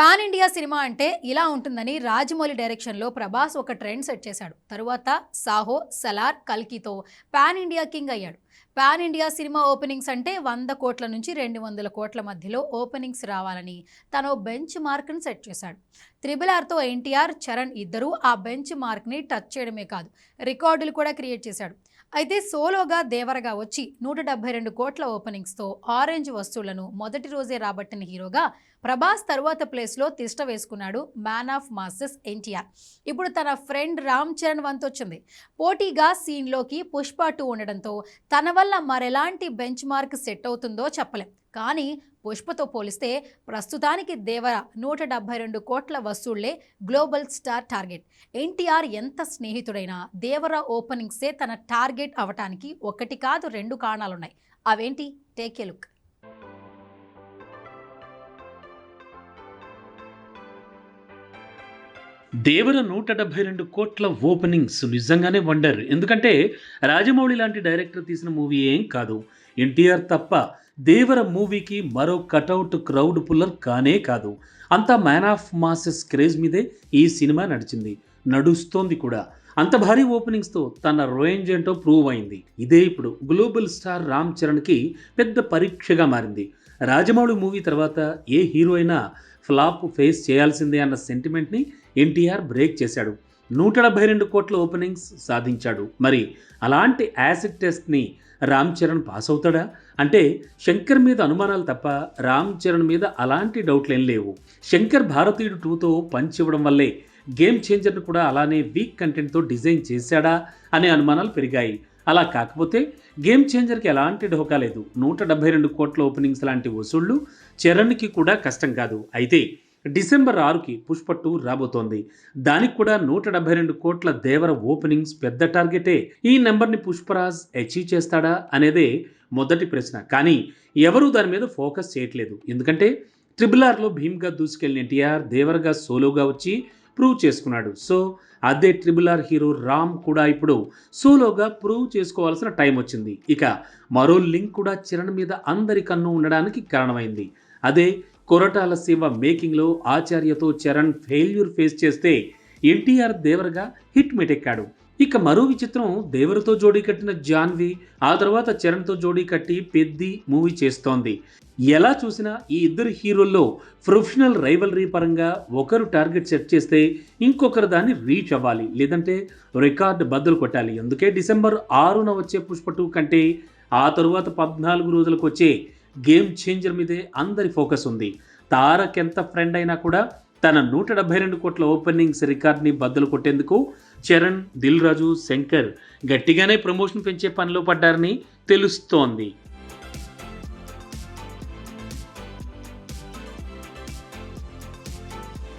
Pan India cinema అంటే ఇలా ఉంటుందని రాజమౌళి డైరెక్షన్లో ప్రభాస్ ఒక ట్రెండ్ సెట్ చేశాడు. తరువాత సాహో సలార్ కల్కితో పాన్ ఇండియా కింగ్ అయ్యాడు. పాన్ ఇండియా సినిమా ఓపెనింగ్స్ అంటే వంద కోట్ల నుంచి రెండు వందల కోట్ల మధ్యలో ఓపెనింగ్స్ రావాలని తను బెంచ్ మార్క్ను సెట్ చేశాడు. త్రిబుల్ ఆర్తో ఎన్టీఆర్ చరణ్ ఇద్దరూ ఆ బెంచ్ మార్క్ని టచ్ చేయడమే కాదు రికార్డులు కూడా క్రియేట్ చేశాడు. అయితే సోలోగా దేవరగా వచ్చి నూట డెబ్బై రెండు కోట్ల ఓపెనింగ్స్తో ఆరెంజ్ వస్తువులను మొదటి రోజే రాబట్టిన హీరోగా ప్రభాస్ తరువాత ప్లేస్లో తిష్ట వేసుకున్నాడు మ్యాన్ ఆఫ్ మాసెస్ ఎన్టీఆర్. ఇప్పుడు తన ఫ్రెండ్ రామ్ చరణ్ వంతొచ్చింది. పోటీగా సీన్లోకి పుష్ప టూ ఉండడంతో తన వల్ల మరెలాంటి బెంచ్ మార్క్ సెట్ అవుతుందో చెప్పలేం. కానీ పుష్పతో పోలిస్తే ప్రస్తుతానికి దేవర నూట డెబ్బై రెండు కోట్ల వసూళ్ళే గ్లోబల్ స్టార్ టార్గెట్. ఎన్టీఆర్ ఎంత స్నేహితుడైనా దేవర ఓపెనింగ్సే తన టార్గెట్ అవటానికి ఒకటి కాదు రెండు కారణాలున్నాయి. అవేంటి? Take a look. దేవర నూట డెబ్బై రెండు కోట్ల ఓపెనింగ్స్ నిజంగానే వండర్. ఎందుకంటే రాజమౌళి లాంటి డైరెక్టర్ తీసిన మూవీ ఏం కాదు. ఎన్టీఆర్ తప్ప దేవర మూవీకి మరో కటౌట్ క్రౌడ్ పుల్లర్ కానే కాదు. అంతా మ్యాన్ ఆఫ్ మాసెస్ క్రేజ్ మీదే ఈ సినిమా నడిచింది. నడుస్తోంది కూడా. అంత భారీ ఓపెనింగ్స్తో తన రేంజ్ ఏంటో ప్రూవ్ అయింది. ఇదే ఇప్పుడు గ్లోబల్ స్టార్ రామ్ చరణ్కి పెద్ద పరీక్షగా మారింది. రాజమౌళి మూవీ తర్వాత ఏ హీరో అయినా ఫ్లాప్ ఫేస్ చేయాల్సిందే అన్న సెంటిమెంట్ని ఎన్టీఆర్ బ్రేక్ చేశాడు. నూట డెబ్బై రెండు కోట్ల ఓపెనింగ్స్ సాధించాడు. మరి అలాంటి యాసిడ్ టెస్ట్ని రామ్ చరణ్ పాస్ అవుతాడా? అంటే శంకర్ మీద అనుమానాలు తప్ప రామ్ చరణ్ మీద అలాంటి డౌట్లు ఏం లేవు. శంకర్ భారతీయుడు టూతో పంచ్ ఇవ్వడం వల్లే గేమ్ చేంజర్ను కూడా అలానే వీక్ కంటెంట్తో డిజైన్ చేశాడా అనే అనుమానాలు పెరిగాయి. అలా కాకపోతే గేమ్ చేంజర్కి ఎలాంటి ఢోకా లేదు. నూట డెబ్బై రెండు కోట్ల ఓపెనింగ్స్ లాంటి వసూళ్ళు చరణ్కి కూడా కష్టం కాదు. అయితే డిసెంబర్ ఆరుకి పుష్ప టూ రాబోతోంది. దానికి కూడా నూట డెబ్బై రెండు కోట్ల దేవర ఓపెనింగ్స్ పెద్ద టార్గెటే. ఈ నెంబర్ని పుష్పరాజ్ అచీవ్ చేస్తాడా అనేదే మొదటి ప్రశ్న. కానీ ఎవరూ దాని మీద ఫోకస్ చేయట్లేదు. ఎందుకంటే ట్రిపుల్ ఆర్లో భీమ్గా దూసుకెళ్ళిన ఎన్టీఆర్ దేవర్గా సోలోగా వచ్చి ప్రూవ్ చేసుకున్నాడు. సో అదే ట్రిపుల్ ఆర్ హీరో రామ్ కూడా ఇప్పుడు సోలోగా ప్రూవ్ చేసుకోవాల్సిన టైం వచ్చింది. ఇక మరో లింక్ కూడా చిరణ్ మీద అందరి కన్ను ఉండడానికి కారణమైంది. అదే కొరటాల సీమ మేకింగ్లో ఆచార్యతో చరణ్ ఫెయిల్యూర్ ఫేస్ చేస్తే ఎన్టీఆర్ దేవరగా హిట్ మెటెక్కాడు. ఇక మరో విచిత్రం దేవరతో జోడీ కట్టిన జాన్వి ఆ తర్వాత చరణ్తో జోడీ కట్టి పెద్ది మూవీ చేస్తోంది. ఎలా చూసినా ఈ ఇద్దరు హీరోల్లో ప్రొఫెషనల్ రైవలరీ పరంగా ఒకరు టార్గెట్ సెట్ చేస్తే ఇంకొకరు దాన్ని రీచ్ అవ్వాలి లేదంటే రికార్డ్ బద్దలు కొట్టాలి. అందుకే డిసెంబర్ ఆరున వచ్చే పుష్ప టూ కంటే ఆ తరువాత పద్నాలుగు రోజులకు వచ్చే గేమ్ చేంజర్ మీదే అందరి ఫోకస్ ఉంది. తారక్ ఎంత ఫ్రెండ్ అయినా కూడా తన నూట డెబ్బై రెండు కోట్ల ఓపెనింగ్స్ రికార్డ్ని బద్దలు కొట్టేందుకు చరణ్ దిల్ రాజు శంకర్ గట్టిగానే ప్రమోషన్ పెంచే పనిలో పడ్డారని తెలుస్తోంది.